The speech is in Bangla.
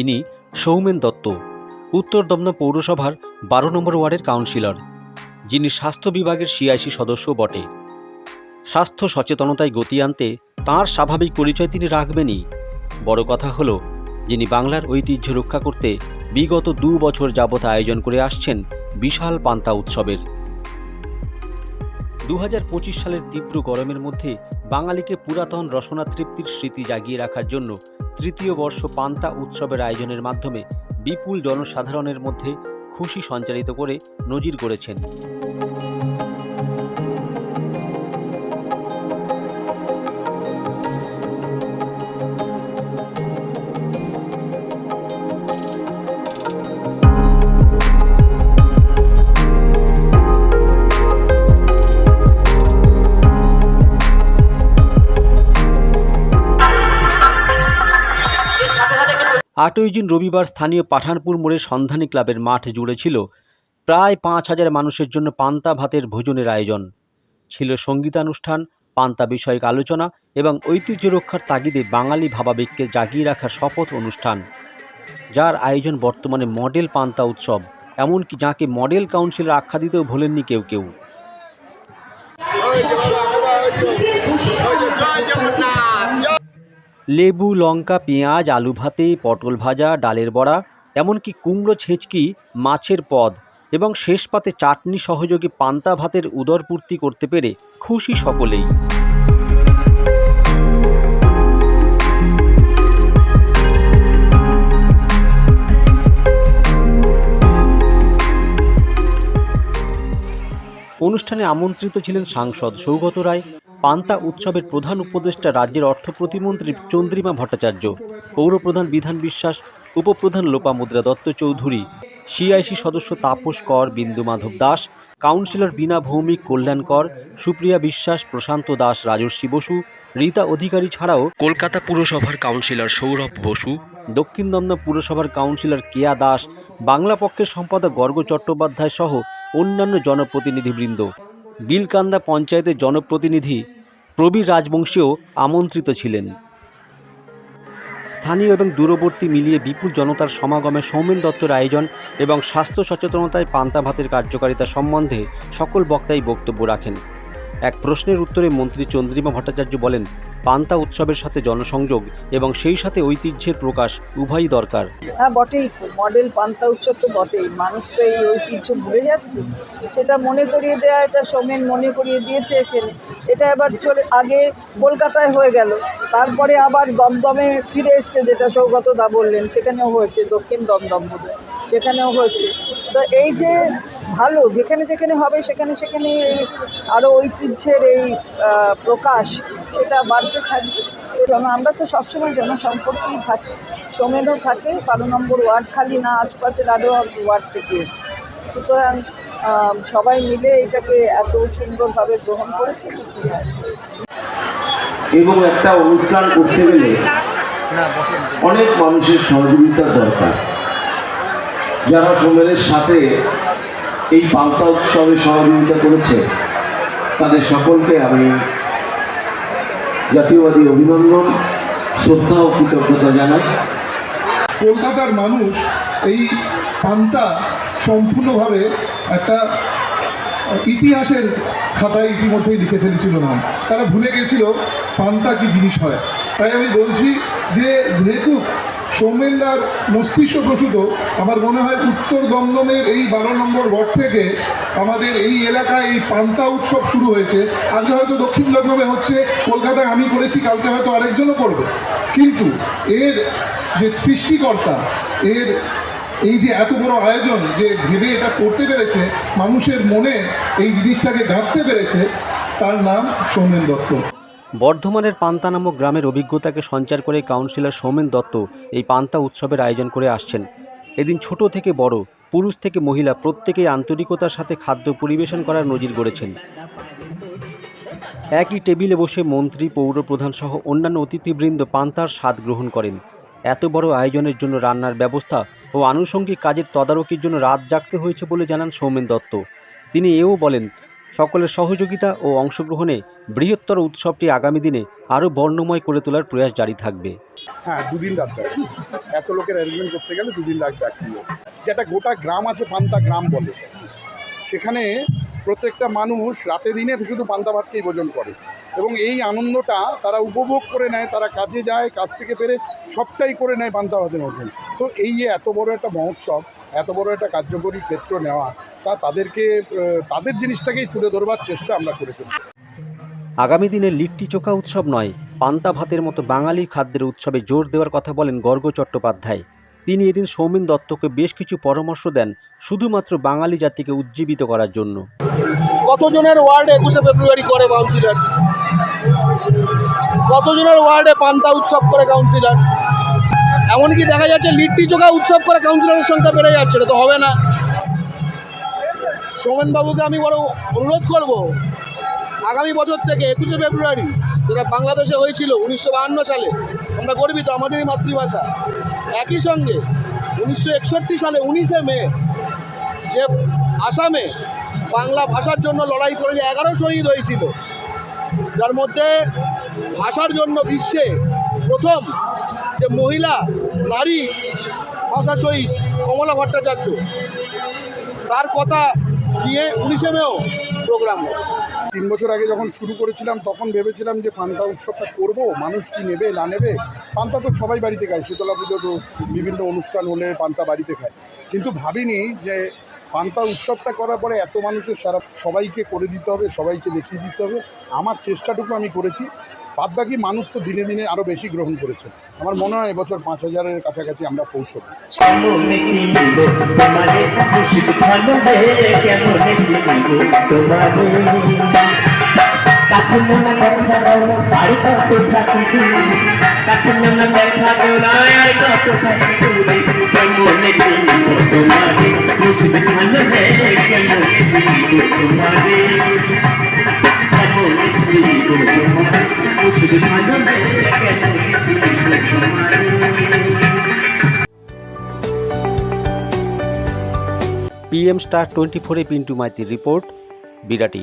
ইনি সৌমেন দত্ত, উত্তর দমদম পৌরসভার বারো নম্বর ওয়ার্ডের কাউন্সিলর, যিনি স্বাস্থ্য বিভাগের সিআইসি সদস্য বটে। স্বাস্থ্য সচেতনতায় গতি আনতে তাঁর স্বাভাবিক পরিচয় তিনি রাখবেনই। বড় কথা হলো, যিনি বাংলার ঐতিহ্য রক্ষা করতে বিগত দু বছর যাবৎ আয়োজন করে আসছেন বিশাল পান্তা উৎসবের। দু হাজার পঁচিশ সালের তীব্র গরমের মধ্যে বাঙালিকে পুরাতন রসনা তৃপ্তির স্মৃতি জাগিয়ে রাখার জন্য তৃতীয় বর্ষ পান্তা উৎসবের আয়োজনের মাধ্যমে বিপুল জনসাধারণের মধ্যে খুশি সঞ্চারিত করে নজির গড়েছেন। আটই জুন রবিবার স্থানীয় পাঠানপুর মোড়ে সন্ধানী ক্লাবের মাঠ জুড়ে ছিল প্রায় পাঁচ হাজার মানুষের জন্য পান্তা ভাতের ভোজনের আয়োজন। ছিল সঙ্গীতানুষ্ঠান, পান্তা বিষয়ক আলোচনা এবং ঐতিহ্য রক্ষার তাগিদে বাঙালি ভাবাবেগকে জাগিয়ে রাখার শপথ অনুষ্ঠান। যার আয়োজন বর্তমানে মডেল পান্তা উৎসব, এমনকি যাকে মডেল কাউন্সিলর আখ্যা দিতেও ভোলেননি কেউ কেউ। লেবু, লঙ্কা, পেঁয়াজ, আলু ভাতে, পটল ভাজা, ডালের বড়া, এমনকি কুমড়ো ছেঁচকি, মাছের পদ এবং শেষ পাতে চাটনি সহযোগে পান্তা ভাতের উদরপূর্তি করতে পেরে খুশি সকলেই। অনুষ্ঠানে আমন্ত্রিত ছিলেন সাংসদ সৌগত রায় পান্তা উৎসবের প্রধান উপদেষ্টা রাজ্যের অর্থ প্রতিমন্ত্রী চন্দ্রিমা ভট্টাচার্য পৌরপ্রধান বিধান বিশ্বাস উপপ্রধান লোপামুদ্রা দত্ত চৌধুরী সিআইসি সদস্য তাপস কর বিন্দু মাধব দাস কাউন্সিলর বিনা ভৌমিক কল্যাণ কর সুপ্রিয়া বিশ্বাস প্রশান্ত দাস রাজর্ষি বসু রীতা অধিকারী ছাড়াও কলকাতা পুরসভার কাউন্সিলর সৌরভ বসু দক্ষিণ দমদম পুরসভার কাউন্সিলর কেয়া দাস বাংলা পক্ষের সম্পাদক গর্গ চট্টোপাধ্যায় সহ অন্যান্য জনপ্রতিনিধিবৃন্দ। বিলকান্দা পঞ্চায়েতের জনপ্রতিনিধি প্রবীর রাজবংশীও আমন্ত্রিত ছিলেন। স্থানীয় এবং দূরবর্তী মিলিয়ে বিপুল জনতার সমাগমে সৌমেন দত্তর আয়োজন এবং স্বাস্থ্য সচেতনতায় পান্তা ভাতের কার্যকারিতা সম্বন্ধে সকল বক্তাই বক্তব্য রাখেন। এক প্রশ্নের উত্তরে মন্ত্রী চন্দ্রিমা ভট্টাচার্য বলেন, পান্তা উৎসবের সাথে জনসংযোগ এবং সেই সাথে ঐতিহ্যের প্রকাশ উভয়ই দরকার। হ্যাঁ বটেই মডেল পান্তা উৎসব তো বটেই। মানুষ তো এই ঐতিহ্য ভুলে যাচ্ছে। সেটা মনে করিয়ে দেওয়া এটা সোমেন মনে করিয়ে দিয়েছে এখানে। এটা এবার চলে, আগে কলকাতায় হয়ে গেল। তারপরে আবার দমদমে ফিরে এসছে, যেটা সৌগত দা বললেন। সেখানেও হয়েছে, দক্ষিণ দমদম সেখানেও হয়েছে। তো এই যে ভালো, যেখানে যেখানে হবে, সেখানে সেখানে এই আরও ঐতিহ্যের এই প্রকাশ, সেটা বাড়তে থাকবে। জন আমরা তো সবসময় জনসম্পর্কেই থাকি সোমেনও থাকে, বারো নম্বর ওয়ার্ড খালি না, আশপাশের আরও ওয়ার্ড থেকে। সুতরাং সবাই মিলে এটাকে এত সুন্দরভাবে গ্রহণ করেছে এবং একটা অনুষ্ঠান করতে গেলে অনেক মানুষের সহযোগিতার দরকার। যারা সোমেনের সাথে এই পান্তা উৎসবে সহযোগিতা করেছে তাদের সকলকে আমি জাতীয়বাদী অভিনন্দন, শ্রদ্ধা ও কৃতজ্ঞতা জানাই। কলকাতার মানুষ এই পান্তা সম্পূর্ণভাবে একটা ইতিহাসের খাতায় ইতিমধ্যেই লিখে ফেলেছিল নাম। তারা ভুলে গেছিল পান্তা কি জিনিস হয়। তাই আমি বলছি যে যেহেতু সৌমেনদার মস্তিষ্ক প্রসূত, আমার মনে হয় উত্তর দমদমের এই বারো নম্বর ওয়ার্ড থেকে আমাদের এই এলাকায় এই পান্তা উৎসব শুরু হয়েছে। আজকে হয়তো দক্ষিণ দমদমে হচ্ছে, কলকাতায় আমি করেছি, কালকে হয়তো আরেকজনও করবে। কিন্তু এর যে সৃষ্টিকর্তা, এর এই যে এত বড় আয়োজন যে ভেবে এটা করতে পেরেছে, মানুষের মনে এই জিনিসটাকে গাঁথতে পেরেছে, তার নাম সৌমেন দত্ত। বর্ধমানের পান্তা নামক গ্রামের অভিজ্ঞতাকে সঞ্চার করে কাউন্সিলর সৌমেন দত্ত এই পান্তা উৎসবের আয়োজন করে আসছেন। এদিন ছোট থেকে বড়, পুরুষ থেকে মহিলা প্রত্যেকেই আন্তরিকতার সাথে খাদ্য পরিবেশন করার নজির গড়েছেন। একই টেবিলে বসে মন্ত্রী পৌরপ্রধান সহ অন্যান্য অতিথিবৃন্দ পান্তার স্বাদ গ্রহণ করেন। এত বড় আয়োজনের জন্য রান্নার ব্যবস্থা ও আনুষঙ্গিক কাজের তদারকির জন্য রাত জাগতে হয়েছে বলে জানান সৌমেন দত্ত। তিনি এও বলেন সকলের সহযোগিতা ও অংশগ্রহণে বৃহত্তর উৎসবটি আগামী দিনে আরও বর্ণময় করে তোলার প্রয়াস জারি থাকবে। হ্যাঁ দুদিন রাত এত লোকের অ্যারেঞ্জমেন্ট করতে গেলে দুদিন লাগবে যেটা গোটা গ্রাম আছে, পান্তা গ্রাম বলে। সেখানে প্রত্যেকটা মানুষ রাতে দিনে শুধু পান্তা ভাতকেই ভোজন করে। এবং এই আনন্দটা তারা উপভোগ করে নেয়, তারা কাজে যায়, কাজ থেকে পেরে সবটাই করে নেয় পান্তা ভাতের মতন তো এই যে এত বড় একটা মহোৎসব, এত বড় একটা কার্যকরী ক্ষেত্র নেওয়া তা তাদেরকে তাদের জিনিসটাকেই তুলে ধরবার চেষ্টা আমরা করে চলি। আগামী দিনে লিট্টি চোখা উৎসব নয় পান্তা ভাতের মতো বাঙালি খাদ্যের উৎসবে জোর দেওয়ার কথা বলেন গর্গ চট্টোপাধ্যায়। তিনি এদিন সৌমেন দত্তকে বেশ কিছু পরামর্শ দেন শুধুমাত্র বাঙালি জাতিকে উজ্জীবিত করার জন্য। কতজনের ওয়ার্ডে একুশে ফেব্রুয়ারি করে কাউন্সিলর? কতজনের ওয়ার্ডে পান্তা উৎসব করে কাউন্সিলর? এমনকি দেখা যাচ্ছে লিট্টি চোখা উৎসব করে কাউন্সিলরের সংখ্যা বেড়ে যাচ্ছে এটা তো হবে না। সোমেনবাবুকে আমি বড় অনুরোধ করব, আগামী বছর থেকে একুশে ফেব্রুয়ারি যেটা বাংলাদেশে হয়েছিল উনিশশো সালে, আমরা গর্বিত, আমাদেরই মাতৃভাষা। একই সঙ্গে উনিশশো একষট্টি সালে উনিশে মে, যে আসামে বাংলা ভাষার জন্য লড়াই করে যে এগারো শহীদ হয়েছিল, যার মধ্যে ভাষার জন্য বিশ্বে প্রথম যে মহিলা, নারী ভাষা শহীদ কমলা ভট্টাচার্য। তার কথা নিয়ে উনিশে মেও প্রোগ্রাম তিন বছর আগে যখন শুরু করেছিলাম, তখন ভেবেছিলাম যে পান্তা উৎসবটা করব, মানুষ কি নেবে, না নেবে? পান্তা তো সবাই বাড়িতে খায়, শীতলা পুজো তো বিভিন্ন অনুষ্ঠান হলে পান্তা বাড়িতে খায়। কিন্তু ভাবিনি যে পান্তা উৎসবটা করার পরে এত মানুষের সারা সবাইকে করে দিতে হবে, সবাইকে দেখিয়ে দিতে হবে। আমার চেষ্টাটুকু আমি করেছি। বাদ বাকি মানুষ তো দিনে দিনে আরও বেশি গ্রহণ করেছে। আমার মনে হয় এবছর পাঁচ হাজারের কাছাকাছি আমরা পৌঁছবো। পিএম স্টার টোয়েন্টি ফোরে পিন্টু মাইতির রিপোর্ট বিরাটি